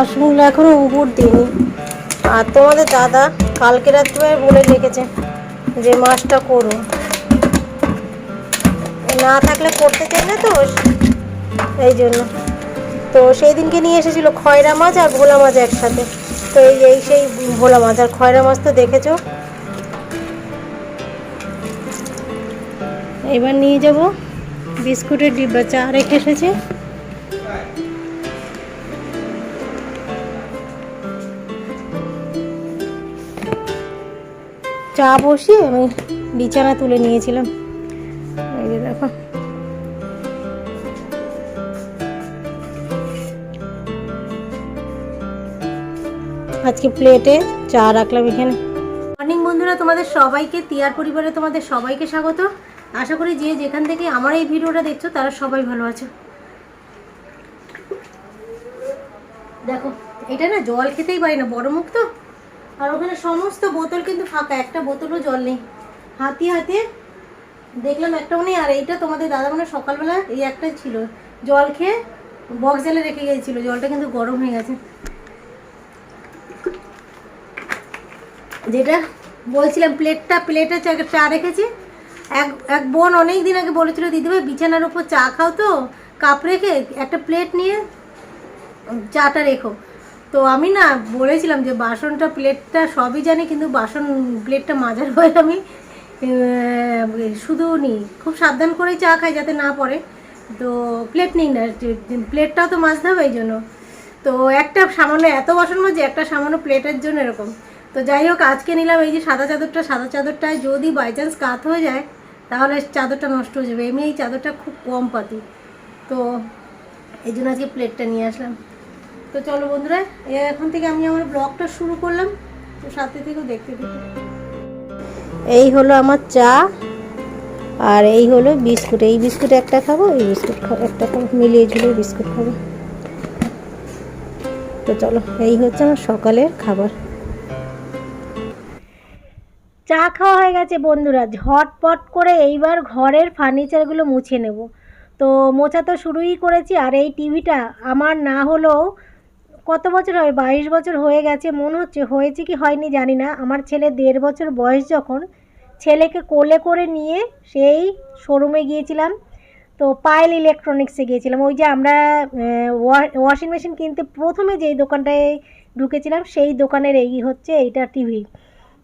বাসনগুলো এখনও উপর দিইনি। আর তোমাদের দাদা কালকে রাত্রে বলে রেখেছে যে মাছটা করো। না থাকলে করতে চাই না তো? এই জন্য। তো সেই দিনকে নিয়ে এসেছিল খয়রা মাছ আর ভোলা মাছ একসাথে। তো এই এই সেই ভোলা মাছ। আর খয়রা মাছ তো দেখেছ? এবার নিয়ে যাব বিস্কুটের ডিব্বা। চা রেখে এসেছে। চা বসিয়ে আমি বিছানা তুলে নিয়েছিলাম। এই যে দেখো। আজকে প্লেটে চা রাখলাম এখানে। মর্নিং বন্ধুরা, তোমাদের সবাইকে, তিয়ার পরিবারে তোমাদের সবাইকে স্বাগত। আশা করি যে যেখান থেকে আমার এই ভিডিওটা দেখছ, তারা সবাই ভালো আছে। দেখো, এটা না জল খেতেই পারি না, বড় মুখ তো। আর ওখানে সমস্ত বোতল কিন্তু ফাঁকা, একটা বোতলও জল নেই। হাতি হাতে, দেখলাম একটাও নেই আর এইটা তোমাদের দাদা মানে সকালবেলা এই একটাই ছিল। জল খেয়ে বক্স জলে রেখে গিয়েছিল, জলটা কিন্তু গরম হয়ে গেছে। যেটা বলছিলাম প্লেটটা প্লেটে চা চা রেখেছি। এক এক বোন অনেক দিন আগে বলেছিল দিদিভাই বিছানার উপর চা খাও তো, কাপ রেখে একটা প্লেট নিয়ে চাটা রেখো। তো আমি না বলেছিলাম যে বাসনটা প্লেটটা সবই জানি, কিন্তু বাসন প্লেটটা মাজার হয়ে আমি শুধু নিই খুব সাবধান করেই চা খাই যাতে না পড়ে। তো প্লেট নিই না প্লেটটাও তো মাজতে হবে এই জন্য। তো একটা সামান্য এত বাসন মাঝে একটা সামান্য প্লেটের জন্য এরকম। তো যাই হোক, আজকে নিলাম এই যে সাদা চাদরটা। সাদা চাদরটায় যদি বাই চান্স কাত হয়ে যায়, তাহলে চাদরটা নষ্ট হয়ে যাবে। এমনি এই চাদরটা খুব কম পাতি। তো এই জন্য আজকে প্লেটটা নিয়ে আসলাম। তো চলো বন্ধুরা এখন থেকে আমি আমার ব্লগটা শুরু করলাম। তো সাথে থেকেও দেখতে দেখতে এই হলো আমার চা, আর এই হলো বিস্কুট। এই বিস্কুট একটা খাব, এই বিস্কুট খাব একটা খাব, মিলিয়ে ঝুলিয়ে বিস্কুট খাব। তো চলো, এই হচ্ছে আমার সকালের খাবার। চা খাওয়া হয়ে গেছে বন্ধুরা, ঝটপট করে এইবার ঘরের ফার্নিচারগুলো মুছে নেব। তো মোছা তো শুরুই করেছি, আর এই টিভিটা আমার না হলেও কত বছর হবে বাইশ বছর হয়ে গেছে, মনে হচ্ছে, হয়েছে কি হয়নি জানি না। আমার ছেলে দেড় বছর বয়স যখন ছেলেকে কোলে করে নিয়ে সেই শোরুমে গিয়েছিলাম। তো পায়েল ইলেকট্রনিক্সে গিয়েছিলাম। ওই যে আমরা ওয়াশিং মেশিন কিনতে প্রথমে যেই দোকানটায় ঢুকেছিলাম, সেই দোকানের এই হচ্ছে এইটা টিভি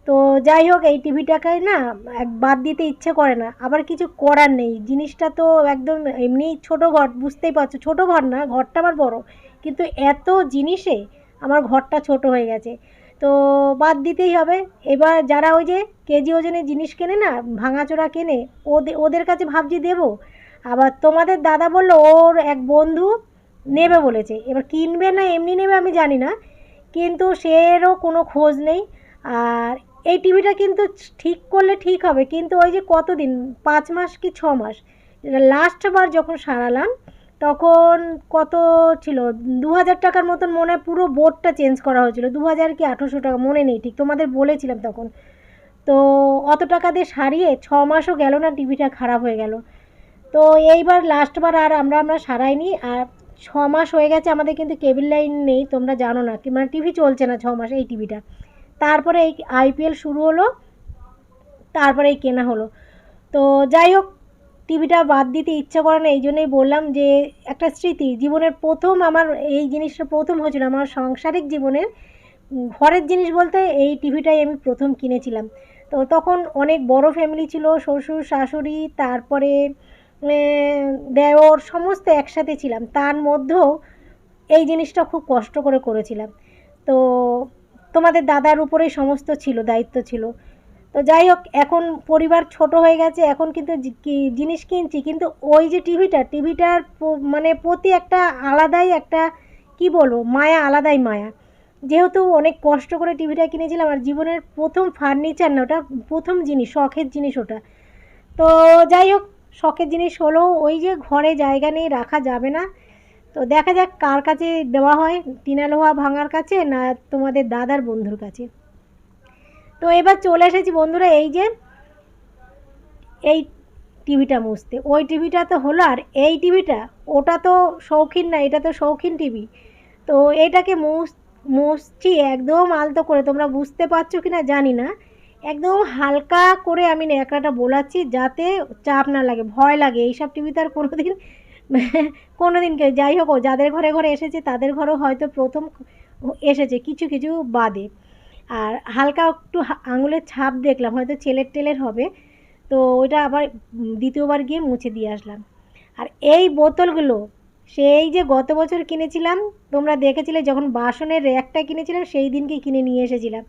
তো যাই হোক, এই টিভিটাকে না এক বাদ দিতে ইচ্ছে করে না। আবার কিছু করার নেই। জিনিসটা তো একদম এমনি ছোট ঘর, বুঝতেই পারছ, ছোট ঘর না, ঘরটা আবার বড়। কিন্তু এত জিনিসে আমার ঘরটা ছোট হয়ে গেছে। তো বাদ দিতেই হবে। এবার যারা ওই যে কেজি ওজনের জিনিস কেনে না, ভাঙাচোরা কেনে ওদের ওদের কাছে ভাবছি দেবো। আবার তোমাদের দাদা বলল, ওর এক বন্ধু নেবে বলেছে। এবার কিনবে না এমনি নেবে আমি জানি না, কিন্তু সেরও কোনো খোঁজ নেই। আর এই টিভিটা কিন্তু ঠিক করলে ঠিক হবে, কিন্তু ওই যে কতদিন? পাঁচ মাস কি ছ মাস? লাস্টবার যখন সারালাম তখন কত ছিল? দু হাজার টাকার মতন মনে হয় পুরো বোর্ডটা চেঞ্জ করা হয়েছিল। দু হাজার কি আঠেরোশো টাকা? মনে নেই, ঠিক তোমাদের বলেছিলাম তখন। তো অত টাকা দিয়ে সারিয়ে ছ মাসও গেল না, টিভিটা খারাপ হয়ে গেল। তো এইবার লাস্টবার আর আমরা আমরা সারাইনি। আর ছ মাস হয়ে গেছে, আমাদের কিন্তু কেবিল লাইন নেই, তোমরা জানো না। কি মানে টিভি চলছে না ছ মাস এই টিভিটা। তারপরে এই আইপিএল শুরু হলো, তারপরে এই কেনা হলো। তো যাই হোক টিভিটা বাদ দিতে ইচ্ছা করে না, এই জন্যই বললাম যে একটা স্মৃতি, জীবনের প্রথম আমার এই জিনিসটা প্রথম হয়েছিল, আমার সাংসারিক জীবনের ঘরের জিনিস বলতে এই টিভিটাই আমি প্রথম কিনেছিলাম। তো তখন অনেক বড় ফ্যামিলি ছিল, শ্বশুর, শাশুড়ি, তারপরে দেওর সমস্ত একসাথে ছিলাম, তার মধ্যেও এই জিনিসটা খুব কষ্ট করে করেছিলাম। তো তোমাদের দাদার উপরেই সমস্ত ছিল, দায়িত্ব ছিল। তো যাই হোক, এখন পরিবার ছোট হয়ে গেছে, এখন কিন্তু জিনিস কিনছি, কিন্তু ওই যে টিভিটা, টিভিটার মানে প্রতি একটা আলাদাই একটা, কি বলব, মায়া, আলাদাই মায়া। যেহেতু অনেক কষ্ট করে টিভিটা কিনেছিলাম, আর জীবনের প্রথম ফার্নিচার না, ওটা প্রথম জিনিস, শখের জিনিস ওটা। তো যাই হোক, শখের জিনিস হলেও ওই যে ঘরে জায়গা নেই, রাখা যাবে না। তো দেখা যাক কার কাছে দেওয়া হয়, টিনা লোহা ভাঙার কাছে না তোমাদের দাদার বন্ধুর কাছে। তো এবার চলে এসেছি বন্ধুরা, এই যে, এই টিভিটা মুছতে। ওই টিভিটা তো হলো, আর এই টিভিটা, ওটা তো শৌখিন না, এটা তো শৌখিন টিভি। তো এটাকে মুছ, মুছছি একদম আলতো করে। তোমরা বুঝতে পারছ কি না জানি না। একদম হালকা করে আমি ন্যাকড়াটা বোলাচ্ছি যাতে চাপ না লাগে, ভয় লাগে। এইসব টিভিতে আর কোনো দিন কোনো দিন যাই হোক, যাদের ঘরে ঘরে এসেছে, তাদের ঘরেও হয়তো প্রথম এসেছে কিছু কিছু বাদে। আর হালকা একটু আঙুলের ছাপ দেখলাম, হয়তো ছেলের টেলের হবে। তো ওইটা আবার দ্বিতীয়বার গিয়ে মুছে দিয়ে আসলাম। আর এই বোতলগুলো, সেই যে গত বছর কিনেছিলাম, তোমরা দেখেছিলে যখন বাসনের র্যাকটা কিনেছিলাম, সেই দিনকে কিনে নিয়ে এসেছিলাম।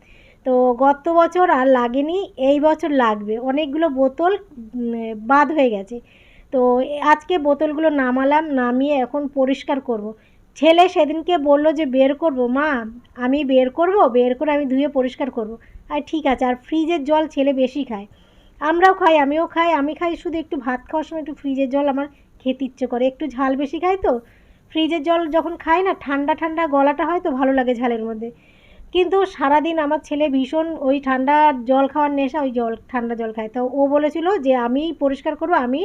তো গত বছর আর লাগেনি, এই বছর লাগবে। অনেকগুলো বোতল বাদ হয়ে গেছে। তো আজকে বোতলগুলো নামালাম, নামিয়ে এখন পরিষ্কার করব। ছেলে সেদিনকে বলল যে, বের করব, মা। আমি বের করব, বের করে আমি ধুয়ে পরিষ্কার করব। আর ঠিক আছে। আর ফ্রিজের জল ছেলে বেশি খায়। আমরাও খাই, আমিও খাই। আমি খাই শুধু একটু ভাত খাওয়ার সময়, একটু ফ্রিজের জল আমার খেতে ইচ্ছে করে। একটু ঝাল বেশি খাই তো। ফ্রিজের জল যখন খাই না, ঠান্ডা ঠান্ডা গলাটা হয় তো, ভালো লাগে ঝালের মধ্যে। কিন্তু সারাদিন আমার ছেলে ভীষণ ওই ঠান্ডা জল খাওয়ার নেশা, ওই জল, ঠান্ডা জল খায়। তো ও বলেছিল যে, আমি পরিষ্কার করব, আমি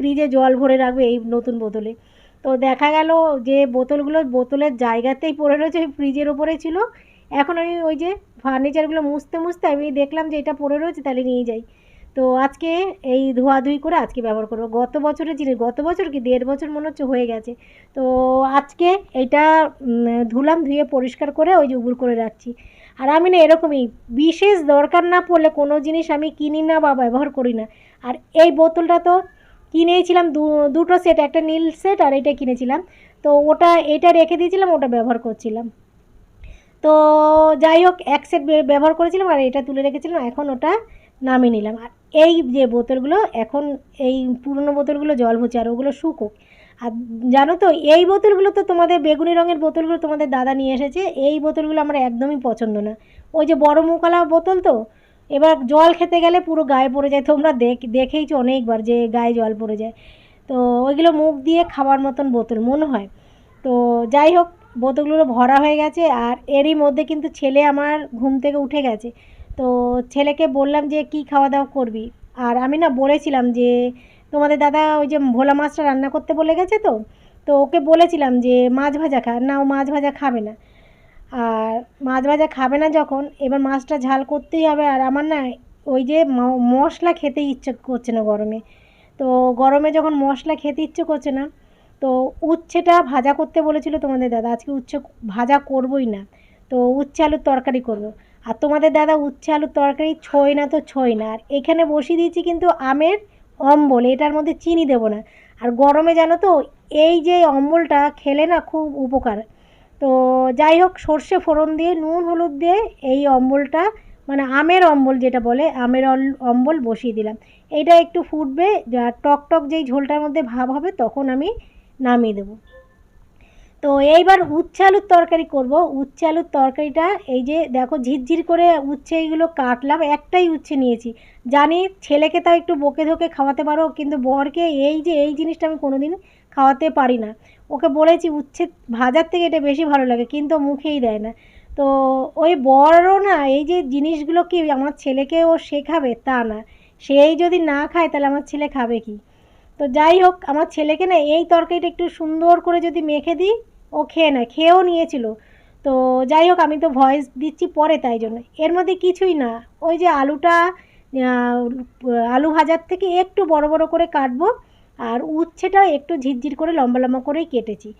ফ্রিজে জল ভরে রাখব এই নতুন বোতলে। তো দেখা গেল যে বোতলগুলো বোতলের জায়গাতেই পড়ে রয়েছে, ওই ফ্রিজের ওপরে ছিল। এখন আমি ওই যে ফার্নিচারগুলো মুছতে মুছতে আমি দেখলাম যে এটা পড়ে রয়েছে, তাহলে নিয়ে যাই। তো আজকে এই ধোয়াধুয়ি করে আজকে ব্যবহার করব। গত বছরের জিনিস, গত বছর কি, দেড় বছর মনে হচ্ছে হয়ে গেছে। তো আজকে এটা ধুলাম, ধুয়ে পরিষ্কার করে ওই যে উবুর করে রাখছি। আর আমি না এরকমই, বিশেষ দরকার না পড়লে কোনো জিনিস আমি কিনি না বা ব্যবহার করি না। আর এই বোতলটা তো কিনেছিলাম দু, দুটো সেট একটা নীল সেট আর এটা কিনেছিলাম। তো ওটা, এটা রেখে দিয়েছিলাম, ওটা ব্যবহার করছিলাম। তো যাই হোক, এক সেট ব্যবহার করেছিলাম আর এটা তুলে রেখেছিলাম, এখন ওটা নামিয়ে নিলাম। আর এই যে বোতলগুলো, এখন এই পুরনো বোতলগুলো জল ভুচে আর ওগুলো শুকোক। আর জানো তো, এই বোতলগুলো তো তোমাদের বেগুনি রঙের বোতলগুলো তোমাদের দাদা নিয়ে এসেছে, এই বোতলগুলো আমার একদমই পছন্দ না। ওই যে বড় মুকালা বোতল তো এবার জল খেতে গেলে পুরো গায়ে পড়ে যায়। তোমরা দেখ, দেখেইছো অনেকবার যে গায়ে জল পড়ে যায়। তো ওইগুলো মুখ দিয়ে খাওয়ার মতন বোতল, মনে হয়। তো যাই হোক, বোতলগুলো ভরা হয়ে গেছে আর এরই মধ্যে কিন্তু ছেলে আমার ঘুম থেকে উঠে গেছে। তো ছেলেকে বললাম যে, কি খাওয়া দাওয়া করবি? আর আমি না বলেছিলাম যে, তোমাদের দাদা ওই যে ভোলা মাছটা রান্না করতে বলে গেছে তো? তো ওকে বলেছিলাম যে, মাছ ভাজা খা। না, ও মাছ ভাজা খাবে না। আর মাছ ভাজা খাবে না যখন, এবার মাছটা ঝাল করতেই হবে। আর আমার না ওই যে মশলা খেতে ইচ্ছে করছে না গরমে। তো গরমে যখন মশলা খেতে ইচ্ছে করছে না, তো উচ্ছেটা ভাজা করতে বলেছিল তোমাদের দাদা। আজকে উচ্ছে ভাজা করবই না। তো উচ্ছে আলুর তরকারি করব। আর তোমাদের দাদা উচ্ছে আলুর তরকারি ছোয় না তো ছোয় না। আর এখানে বসিয়ে দিয়েছি কিন্তু আমের অম্বল, এটার মধ্যে চিনি দেবো না। আর গরমে জানো তো, এই যে অম্বলটা খেলে না খুব উপকার। তো যাই হোক, সর্ষে ফোড়ন দিয়ে, নুন, হলুদ দিয়ে এই অম্বলটা মানে আমের অম্বল যেটা বলে, আমের অম্বল বসিয়ে দিলাম। এইটা একটু ফুটবে টক টক যেই ঝোলটার মধ্যে ভাব হবে, তখন আমি নামিয়ে দেবো। তো এইবার উচ্ছে আলুর তরকারি করব। উচ্ছে আলুর তরকারিটা, এই যে দেখো, ঝিরঝির করে উচ্ছে এইগুলো কাটলাম, একটাই উচ্ছে নিয়েছি। জানি ছেলেকে তাও একটু বকে ধোকে খাওয়াতে পারো, কিন্তু বরকে এই যে, এই জিনিসটা আমি কোনোদিন খাওয়াতে পারি না। ওকে বলেছি, উচ্ছে, ভাজার থেকে এটা বেশি ভালো লাগে। কিন্তু মুখেই দেয় না। তো ওই বড়ও না, এই যে জিনিসগুলো কি আমার ছেলেকে ও শেখাবে তা না। সেই যদি না খায়, তাহলে আমার ছেলে খাবে কি? তো যাই হোক, আমার ছেলেকে না এই তরকারিটা একটু সুন্দর করে যদি মেখে দিই, ও খেয়ে নেয়, খেয়েও নিয়েছিল। তো যাই হোক, আমি তো ভয়েস দিচ্ছি পরে তাই জন্য। এর মধ্যে কিছুই না। ওই যে আলুটা আলু ভাজার থেকে একটু বড় বড় করে কাটবো। আর উচ্ছেটা একটু ঝিরঝির করে, লম্বা লম্বা করেই কেটেছি।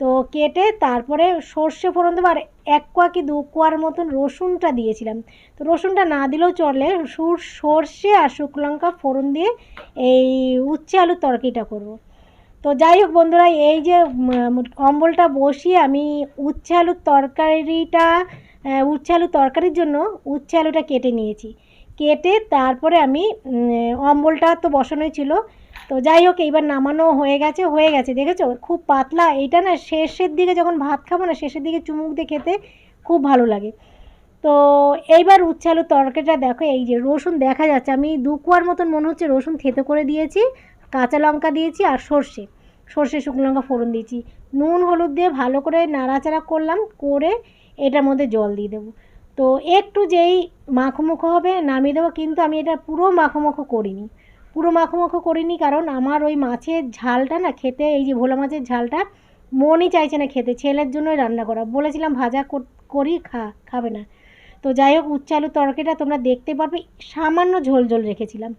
তো কেটে তারপরে সর্ষে ফোড়ন দেবো, আর এক কোয়া কি দু কোয়ার মতন রসুনটা দিয়েছিলাম। তো রসুনটা না দিলেও চলে, সুর সর্ষে আর শুকনো লঙ্কা ফোড়ন দিয়ে এই উচ্ছে আলুর তরকারিটা করব। তো যাই হোক বন্ধুরা, এই যে অম্বলটা বসিয়ে আমি উচ্ছে আলুর তরকারিটা উচ্ছে আলুর তরকারির জন্য উচ্ছে আলুটা কেটে নিয়েছি। কেটে তারপরে আমি অম্বলটা তো বসানোই ছিল তো যাই হোক, এইবার নামানো হয়ে গেছে হয়ে গেছে, দেখেছ? খুব পাতলা, এইটা না শেষের দিকে যখন ভাত খাব না, শেষের দিকে চুমুক দিয়ে খেতে খুব ভালো লাগে। তো এইবার উচ্ছে আলুর তরকারিটা দেখো, এই যে রসুন দেখা যাচ্ছে, আমি দু কুয়ার মতন মনে হচ্ছে রসুন থেতো করে দিয়েছি, কাঁচা লঙ্কা দিয়েছি আর সর্ষে সর্ষে শুকনো লঙ্কা ফোড়ন দিয়েছি। নুন, হলুদ দিয়ে ভালো করে নাড়াচাড়া করলাম, করে এটার মধ্যে জল দিয়ে দেবো। তো একটু যেই মাখোমুখো হবে, নামিয়ে দেবো, কিন্তু আমি এটা পুরো মাখোমুখো করিনি। পুরো মাখোমুখো করিনি, কারণ আমার ওই মাছের ঝালটা না খেতে, এই যে ভোলা মাছের ঝালটা মনই চাইছে না খেতে, ছেলের জন্যই রান্না করা। বলেছিলাম ভাজা কর- খা, খাবে না। তো যাই হোক উচ্ছে আলুর তরকারিটা তোমরা দেখতে পারবে, সামান্য ঝোল ঝোল রেখেছিলাম।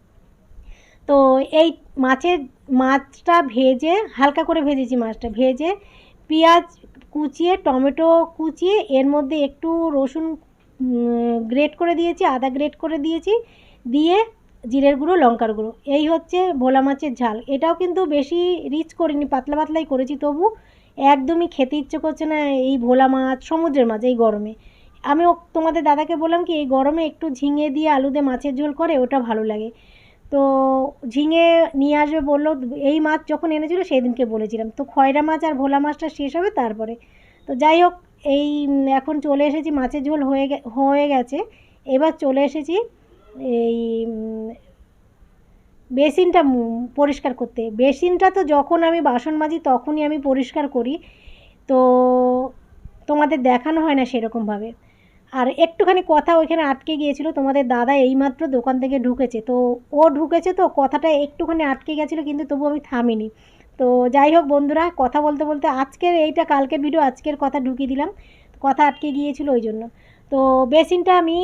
তো এই মাছের মাছটা ভেজে, হালকা করে ভেজেছি মাছটা, ভেজে পেঁয়াজ কুচিয়ে, টমেটো কুচিয়ে, এর মধ্যে একটু রসুন গ্রেট করে দিয়েছি, আদা গ্রেট করে দিয়েছি, দিয়ে জিরের গুঁড়ো, লঙ্কার গুঁড়ো। এই হচ্ছে ভোলা মাছের ঝাল। এটাও কিন্তু বেশি রিচ করিনি, পাতলা পাতলাই করেছি, তবু একদমই খেতে ইচ্ছে করছে না এই ভোলা মাছ, সমুদ্রের মাছ এই গরমে। আমি তোমাদের দাদাকে বললাম কি, এই গরমে একটু ঝিঙে দিয়ে আলু দিয়ে মাছের ঝোল করে, ওটা ভালো লাগে। তো ঝিঙে নিয়ে আসবে বলল, এই মাছ যখন এনেছিল সেই দিনকে বলেছিলাম। তো খয়রা মাছ আর ভোলা মাছটা শেষ হবে তারপরে। তো যাই হোক, এই, এখন চলে এসেছি, মাছের ঝোল হয়ে হয়ে গেছে। এবার চলে এসেছি এই বেসিনটা পরিষ্কার করতে। বেসিনটা তো যখন আমি বাসন মাজি তখনই আমি পরিষ্কার করি। তো তোমাদের দেখানো হয় না সেরকমভাবে। আর একটুখানি কথা ওইখানে আটকে গিয়েছিল, তোমাদের দাদা এইমাত্র দোকান থেকে ঢুকেছে। তো ও ঢুকেছে তো কথাটা একটুখানি আটকে গেছিল কিন্তু তবু আমি থামিনি। তো যাই হোক বন্ধুরা, কথা বলতে বলতে আজকের এইটা, কালকের ভিডিও আজকের কথা ঢুকিয়ে দিলাম। কথা আটকে গিয়েছিল ওই জন্য। তো বেসিনটা আমি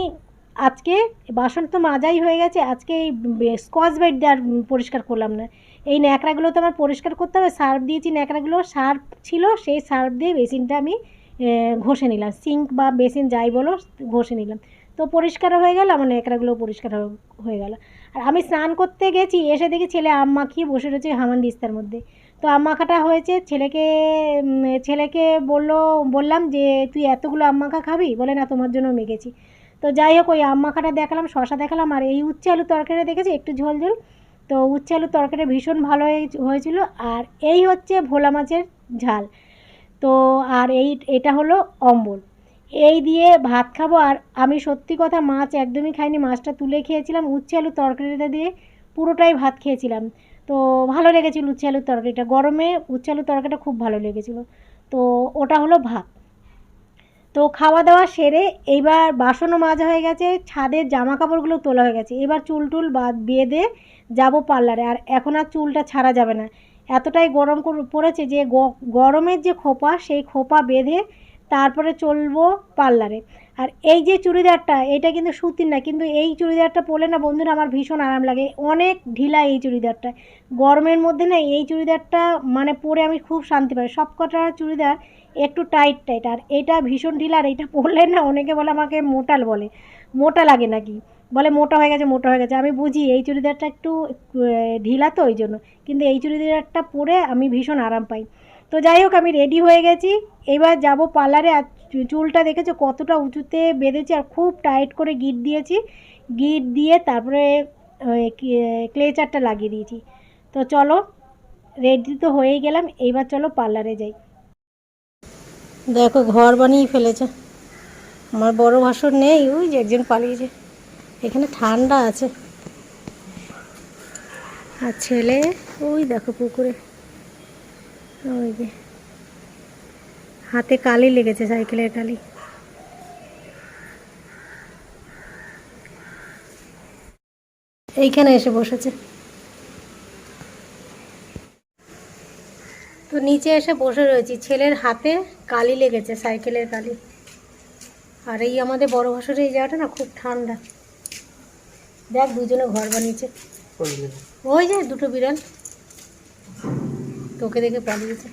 আজকে বাসন তো মাজাই হয়ে গেছে, আজকে এই স্কচ ব্রাইট দিয়ে আর পরিষ্কার করলাম না। এই ন্যাকড়াগুলো তো আমার পরিষ্কার করতে হবে, সার্ফ দিয়েছি ন্যাকড়াগুলো, সার্ফ ছিল, সেই সার্ফ দিয়ে বেসিনটা আমি ঘষে নিলাম। সিঙ্ক বা বেসিন যাই বলো, ঘষে নিলাম। তো পরিষ্কার হয়ে গেল, আমার ন্যাকড়াগুলো পরিষ্কার হয়ে- গেল। আর আমি স্নান করতে গেছি, এসে দেখি ছেলে আম মাখিয়ে বসে রয়েছে হামান দিস্তার মধ্যে। তো আম মাখাটা হয়েছে, ছেলেকে ছেলেকে বলল, বললাম যে, তুই এতগুলো আম মাখা খাবি? বলে, না, তোমার জন্য মেখেছি। তো যাই হোক, ওই আম মাখাটা দেখালাম শশা দেখালাম, আর এই উচ্ছে আলু তরকারিটা দেখেছি? একটু ঝোল ঝোল। তো উচ্ছে আলু তরকারিটা ভীষণ ভালো হয়েছিল। আর এই হচ্ছে ভোলা মাছের ঝাল। তো আর এই, এটা হলো অম্বল। এই দিয়ে ভাত খাব, আর আমি সত্যি কথা মাছ একদমই খাইনি। মাছটা তুলে খেয়েছিলাম উচ্ছে আলু তরকারিটা দিয়ে, পুরোটাই ভাত খেয়েছিলাম। তো ভালো লেগেছিল উচ্ছে আলুর তরকারিটা। গরমে উচ্ছে আলুর তরকারিটা খুব ভালো লেগেছিলো। তো ওটা হলো ভাত। তো খাওয়া দাওয়া সেরে এইবার বাসনও মাজা হয়ে গেছে ছাদের জামা কাপড়গুলো তোলা হয়ে গেছে। এবার চুল টুল বাদ বেঁধে যাব পার্লারে। আর এখন আর চুলটা ছাড়া যাবে না। এতটাই গরম পড়েছে যে গরমের যে খোপা, সেই খোপা বেঁধে তারপরে চলবো পার্লারে। আর এই যে চুড়িদারটা, এটা কিন্তু সুতির না, কিন্তু এই চুড়িদারটা পরলে না বন্ধুরা আমার ভীষণ আরাম লাগে। অনেক ঢিলা এই চুড়িদারটা। গরমের মধ্যে না এই চুড়িদারটা মানে পরে আমি খুব শান্তি পাই। সব কটা চুড়িদার একটু টাইট টাইট আর এটা ভীষণ ঢিলা আর এটা পরলে না অনেকে বলে আমাকে মোটাল বলে। মোটা লাগে নাকি? বলে মোটা হয়ে গেছে, মোটা হয়ে গেছে। আমি বুঝি এই চুড়িদারটা একটু ঢিলা তো ওই জন্য। কিন্তু এই চুড়িদারটা পরে আমি ভীষণ আরাম পাই। তো যাই হোক, আমি রেডি হয়ে গেছি। এবার যাব পার্লারে আর চুলটা দেখেছ কতটা উঁচুতে বেঁধেছি আর খুব টাইট করে গিট দিয়েছি। গিট দিয়ে তারপরে ক্লেচারটা লাগিয়ে দিয়েছি। তো চলো রেডি তো হয়েই গেলাম। এইবার চলো পার্লারে যাই। দেখো, ঘর বানিয়ে ফেলেছে। আমার বড় ভাসুর নেই, ওই যে একজন পালিয়েছে। এখানে ঠান্ডা আছে। আর ছেলে, ওই দেখো পুকুরে। ওই যে। হাতে কালি লেগেছে, সাইকেলের কালি। এইখানে এসে বসেছে। নিচে এসে বসে রয়েছি। ছেলের হাতে কালি লেগেছে, সাইকেলের কালি। আর এই আমাদের বড় ভাসুরের এই জায়গাটা না খুব ঠান্ডা। দেখ, দুজনে ঘর বানিয়েছে। ওই যে দুটো বিড়াল। তোকে দেখে পালিয়েছে।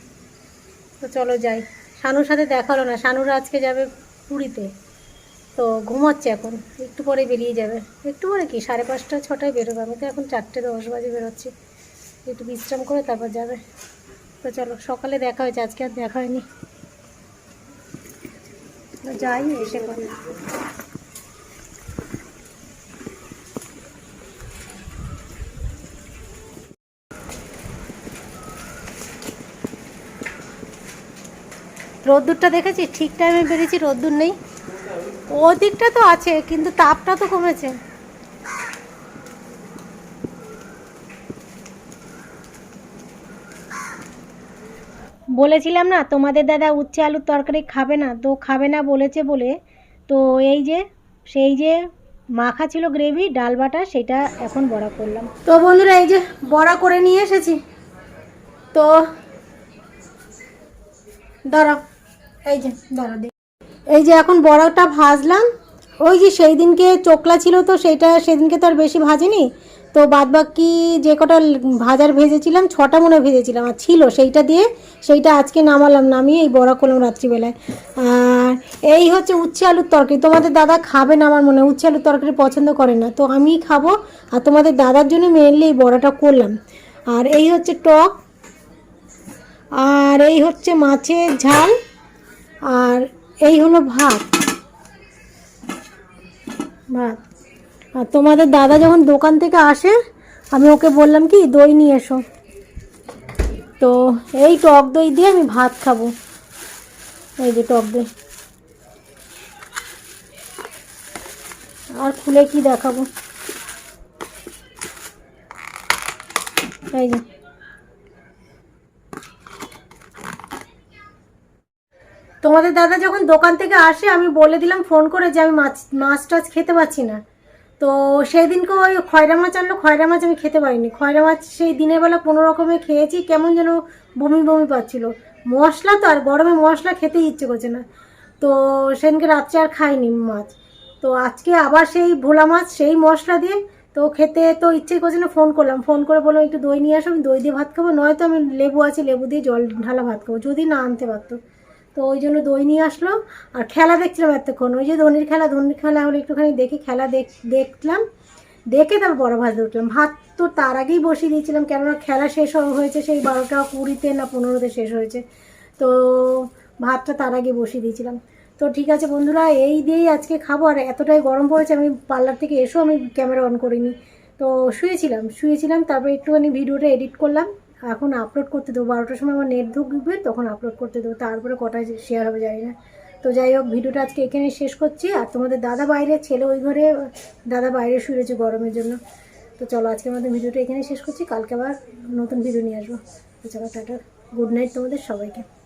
তো চলো যাই। শানুর সাথে দেখা হলো না। শানুরা আজকে যাবে পুরীতে। তো ঘুমাচ্ছে এখন। একটু পরে বেরিয়ে যাবে। একটু পরে কি? সাড়ে পাঁচটা, ছটায় বেরোবে। আমি তো এখন চারটে দশ বাজে বেরোচ্ছি। একটু বিশ্রাম করে তারপর যাবে। তো চলো, সকালে দেখা হয়েছে, আজকে আর দেখা হয়নি। যাই, এসে পরে রোদ্দুরটা দেখেছি ঠিক টাইমে বেরিয়েছি, রোদ্দুর নেই। ওদিকটা তো আছে, কিন্তু তাপটা তো কমেছে। বলেছিলাম না, তোমাদের দাদা উচ্ছে আলুর তরকারি খাবে না, তো খাবে না বলেছে বলে, তো এই যে, সেই যে মাখা ছিল গ্রেভি ডাল বাটা, সেটা এখন বড়া করলাম। তো বন্ধুরা, এই যে বড়া করে নিয়ে এসেছি। তো দাঁড়াও এই যে দে এই যে এখন বড়াটা ভাজলাম। ওই যে সেই দিনকে চোকলা ছিল তো সেইটা সেদিনকে তো আর বেশি ভাজিনি। তো বাদ বাকি যে কটা ভাজার ভেজেছিলাম, ছটা মনে ভেজেছিলাম, আর ছিল সেইটা দিয়ে সেইটা আজকে নামালাম, নামিয়ে এই বড়া করলাম রাত্রিবেলায়। আর এই হচ্ছে উচ্ছে আলুর তরকারি। তোমাদের দাদা খাবে না আমার মনে উচ্ছে আলুর তরকারি পছন্দ করে না। তো আমিই খাব, আর তোমাদের দাদার জন্য মেনলি এই বড়াটা করলাম। আর এই হচ্ছে টক, আর এই হচ্ছে মাছের ঝাল, আর এই হলো ভাত। ভাত। আর তোমাদের দাদা যখন দোকান থেকে আসে, আমি ওকে বললাম কি, দই নিয়ে এসো। তো এই টক দই দিয়ে আমি ভাত খাব। এই যে টক দই। আর খুলে কি দেখাবো? এই যে। তোমাদের দাদা যখন দোকান থেকে আসে, আমি বলে দিলাম, ফোন করে যে আমি মাছ মাছ টাছ খেতে পাচ্ছি না। তো সেই দিনকে ওই খয়রা মাছ আনলো, খয়রা মাছ আমি খেতে পারিনি। খয়রা মাছ সেই দিনের বেলা কোনো রকমে খেয়েছি, কেমন যেন বমি বমি পাচ্ছিল। মশলা তো আর গরমে মশলা খেতেই ইচ্ছে করছে না। তো সেদিনকে রাত্রে আর খাইনি মাছ। তো আজকে আবার সেই ভোলা মাছ, সেই মশলা দিয়ে তো খেতে তো ইচ্ছে করছে না, ফোন করলাম। ফোন করে বললাম, একটু দই নিয়ে আসো, আমি দই দিয়ে ভাত খাব, নয়তো আমি লেবু আছে, লেবু দিয়ে জল ঢালা ভাত খাব, যদি না আনতে পারতো। তো ওই জন্য দই নিয়ে আসলো আর খেলা দেখছিলাম এতক্ষণ। ওই যে ধোনির খেলা ধোনির খেলা হলে একটুখানি দেখে খেলা দেখ, দেখলাম। দেখে তারপর বড় ভাজতে উঠলাম। ভাত তো তার আগেই বসিয়ে দিয়েছিলাম, কেননা খেলা শেষ হয়েছে, সেই বারোটা কুড়িতে না পনেরোতে শেষ হয়েছে। তো ভাতটা তার আগে বসিয়ে দিয়েছিলাম। তো ঠিক আছে বন্ধুরা, এই দিয়েই আজকে খাব। আর এতটাই গরম পড়েছে, আমি পার্লার থেকে এসেও আমি ক্যামেরা অন করিনি। তো শুয়েছিলাম শুয়েছিলাম, তারপরে একটুখানি ভিডিওটা এডিট করলাম। এখন আপলোড করতে দেবো। বারোটার সময় আমার নেট ঢুকবে, তখন আপলোড করতে দেবো। তারপরে কটায় শেয়ার হবে জানি না। তো যাই হোক ভিডিওটা আজকে এখানে শেষ করছি। আর তোমাদের দাদা বাইরে, ছেলে ওই ঘরে, দাদা বাইরে শুয়েছে গরমের জন্য। তো চলো আজকে আমাদের ভিডিওটা এখানে শেষ করছি। কালকে আবার নতুন ভিডিও নিয়ে আসব। তো চলো, টাটা। গুড নাইট তোমাদের সবাইকে।